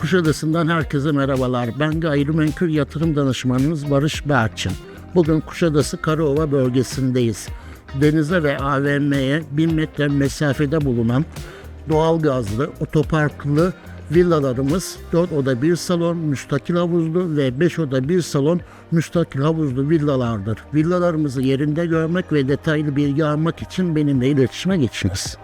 Kuşadası'ndan herkese merhabalar. Ben gayrimenkul yatırım danışmanınız Barış Berçin. Bugün Kuşadası Karaova bölgesindeyiz. Denize ve AVM'ye 1000 metre mesafede bulunan doğalgazlı, otoparklı villalarımız 4 oda 1 salon, müstakil havuzlu ve 5 oda 1 salon müstakil havuzlu villalardır. Villalarımızı yerinde görmek ve detaylı bilgi almak için benimle iletişime geçiniz.